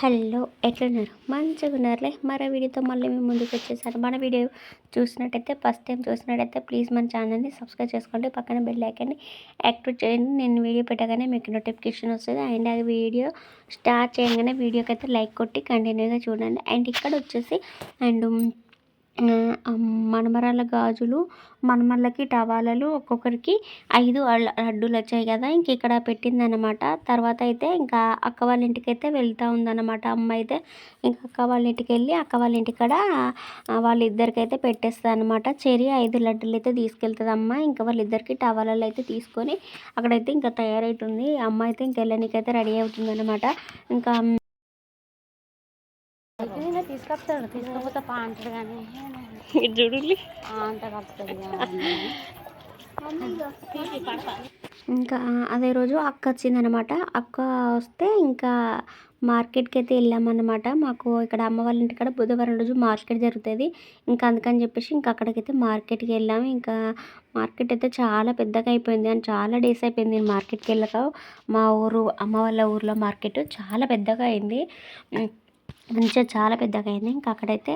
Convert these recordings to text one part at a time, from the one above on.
Hello ఎట్లున్నారు? మంచిగా ఉన్నారులే. మరో వీడియోతో మళ్ళీ మేము ముందుకు వచ్చేసారు మన వీడియో చూసినట్టయితే ఫస్ట్ టైం చూసినట్టయితే ప్లీజ్ మన ఛానల్ని సబ్స్క్రైబ్ చేసుకోండి. పక్కన బెల్ ఐకాన్ని యాక్టివేట్ చేయండి. నేను వీడియో పెట్టగానే మీకు నోటిఫికేషన్ వస్తుంది. అండ్ ఆ వీడియో స్టార్ట్ చేయగానే వీడియోకి అయితే లైక్ కొట్టి కంటిన్యూగా చూడండి. అండ్ ఇక్కడ వచ్చేసి అండ్ మనమరాల గాజులు మనమళ్ళకి టవాలలు ఒక్కొక్కరికి ఐదు లడ్డూలు వచ్చాయి కదా ఇంక ఇక్కడ పెట్టిందనమాట తర్వాత అయితే ఇంకా అక్క వాళ్ళ ఇంటికి అయితే వెళ్తూ ఉందన్నమాట. అమ్మ అయితే ఇంకా అక్క వాళ్ళ ఇంటికి వెళ్ళి అక్క వాళ్ళ ఇంటికాడ వాళ్ళిద్దరికి అయితే పెట్టేస్తుంది అనమాట చెరి ఐదు లడ్డూలు అయితే తీసుకెళ్తుంది అమ్మ ఇంకా వాళ్ళిద్దరికి టవాలలు అయితే తీసుకొని అక్కడైతే ఇంకా తయారవుతుంది అమ్మ అయితే ఇంకెళ్ళనికైతే రెడీ అవుతుంది అనమాట ఇంకా తీసుకొస్తాడు తీసుకపోతే పా అంటాడు కానీ చూడు అంత ఇంకా అదే రోజు అక్క వచ్చిందనమాట అక్క వస్తే ఇంకా మార్కెట్కి అయితే వెళ్ళామన్నమాట. మాకు ఇక్కడ అమ్మ వాళ్ళ ఇంటికాడ బుధవారం రోజు మార్కెట్ జరుగుతుంది. ఇంకా అందుకని చెప్పేసి ఇంకా అక్కడికైతే మార్కెట్కి వెళ్ళాము ఇంకా మార్కెట్ అయితే చాలా పెద్దగా అయిపోయింది అని చాలా డేస్ అయిపోయింది నేను మార్కెట్కి వెళ్ళక. మా ఊరు అమ్మ వాళ్ళ ఊర్లో మార్కెట్ చాలా పెద్దగా అయింది. మంచిగా చాలా పెద్దగా అయింది. ఇంకా అక్కడైతే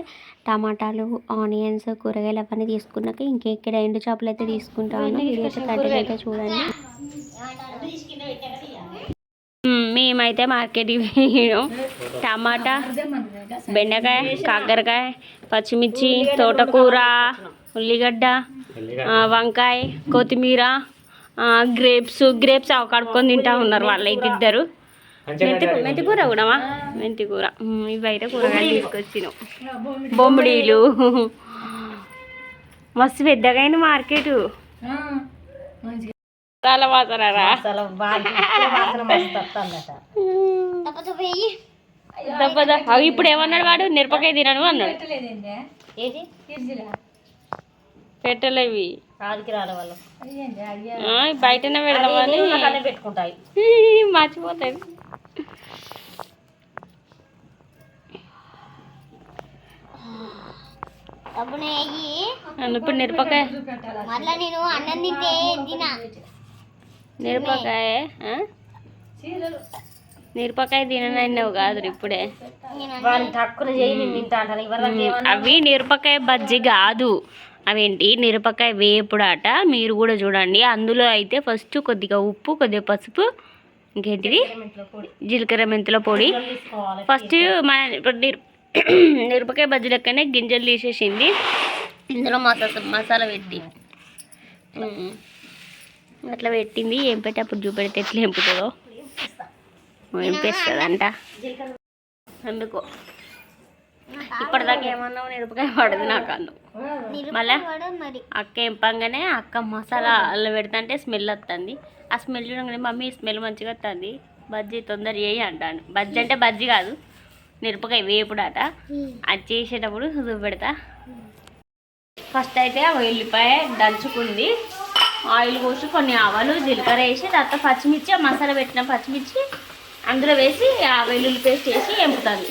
టమాటాలు ఆనియన్స్ కూరగాయలు అవన్నీ తీసుకున్నాక ఇంక ఇక్కడ ఎండు చేపలు అయితే తీసుకుంటాను. అయితే చూడండి. మేమైతే మార్కెట్ టమాటా బెండకాయ కాకరకాయ పచ్చిమిర్చి తోటకూర ఉల్లిగడ్డ వంకాయ కొత్తిమీర గ్రేప్స్ గ్రేప్స్ కడుక్కొని తింటా ఉన్నారు వాళ్ళైతే ఇద్దరు. మెంతి మెంతి కూర కూడామా మెంతి కూర ఇవి అయితే కూరగాయలు తీసుకొచ్చినాం. బొమ్మిడీలు. మస్తు పెద్దగా అయింది మార్కెట్. అవి ఇప్పుడు ఏమన్నాడు వాడు? మిరపకాయ తినను అన్నాడు. పెట్టలేవి బయటనే పెడదామని పెట్టుకుంటాయి. మర్చిపోతాయి ఇప్పుడు మిరపకాయ మళ్ళీ నేను అన్నం తింటే తినా. మిరపకాయ మిరపకాయ తిననన్నావు కాదు ఇప్పుడే. అవి మిరపకాయ బజ్జి కాదు. అవేంటి? మిరపకాయ వేపుడాట. మీరు కూడా చూడండి. అందులో అయితే ఫస్ట్ కొద్దిగా ఉప్పు కొద్దిగా పసుపు ఇంకేంటిది? జీలకర్ర మెంతుల పొడి. ఫస్ట్ మన ఇప్పుడు మిరపకాయ బజ్జీ లెక్కనే గింజలు తీసేసింది. ఇందులో మసాలా మసాలా పెట్టి. అట్లా పెట్టింది. ఏం పెట్టి అప్పుడు చూపెడితే ఎట్లా ఎంపుతుందో. ఎంపేస్తుందంట ఎందుకో ఇప్పటిదాకా ఏమన్నా మిరపకాయ పడదు నాకు అన్ను. మళ్ళీ అక్క ఎంపంగానే అక్క మసాలా అల్లం పెడతాంటే స్మెల్ వస్తుంది ఆ స్మెల్ చూడగానే మమ్మీ స్మెల్ మంచిగా వస్తుంది బజ్జీ తొందర చేయి అంటాను బజ్జీ అంటే బజ్జీ కాదు. మిరపకాయ వేపుడాట. అది చేసేటప్పుడు చూపెడతా ఫస్ట్ అయితే ఉల్లిపాయ దంచుకుంది. ఆయిల్ పోసి కొన్ని ఆవాలు జీలకర్ర వేసి తర్వాత పచ్చిమిర్చి మసాలా పెట్టిన పచ్చిమిర్చి అందులో వేసి ఆ వెల్లుల్లి పేస్ట్ వేసి ఎంపుతుంది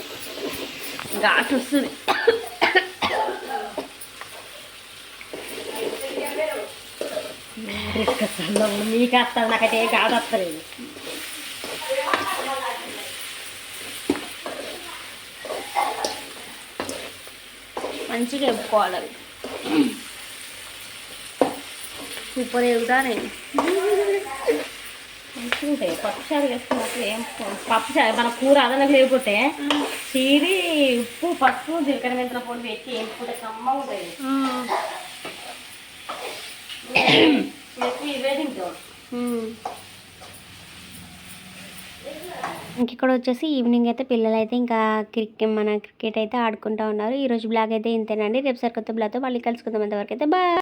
ఘాటు వస్తుంది. మీకు వస్తుంది నాకైతే ఘాటు వస్తలేదు మంచిగా ఎప్పుకోవాలి అవి సూపర్ ఎగుతానే ఉంటాయి పప్పుచారు వేసుకున్నప్పుడు ఏం పప్పుచారు మన కూర అదనకు లేకపోతే చీరి ఉప్పు పప్పు జీలకర్ర మెంతుల పొడి పెట్టి వేసుకుంటే కమ్మ ఉంటాయి ఇవే తింటాం ఇంక ఇక్కడ వచ్చేసి ఈవినింగ్ అయితే పిల్లలు అయితే ఇంకా క్రికెట్ మన క్రికెట్ అయితే ఆడుకుంటూ ఉన్నారు. ఈరోజు బ్లాగ్ అయితే ఇంతేనండి. రేపు సరికొత్త బ్లాగ్తో మళ్ళీ కలుసుకుందాం అంతవరకు అయితే బాయ్!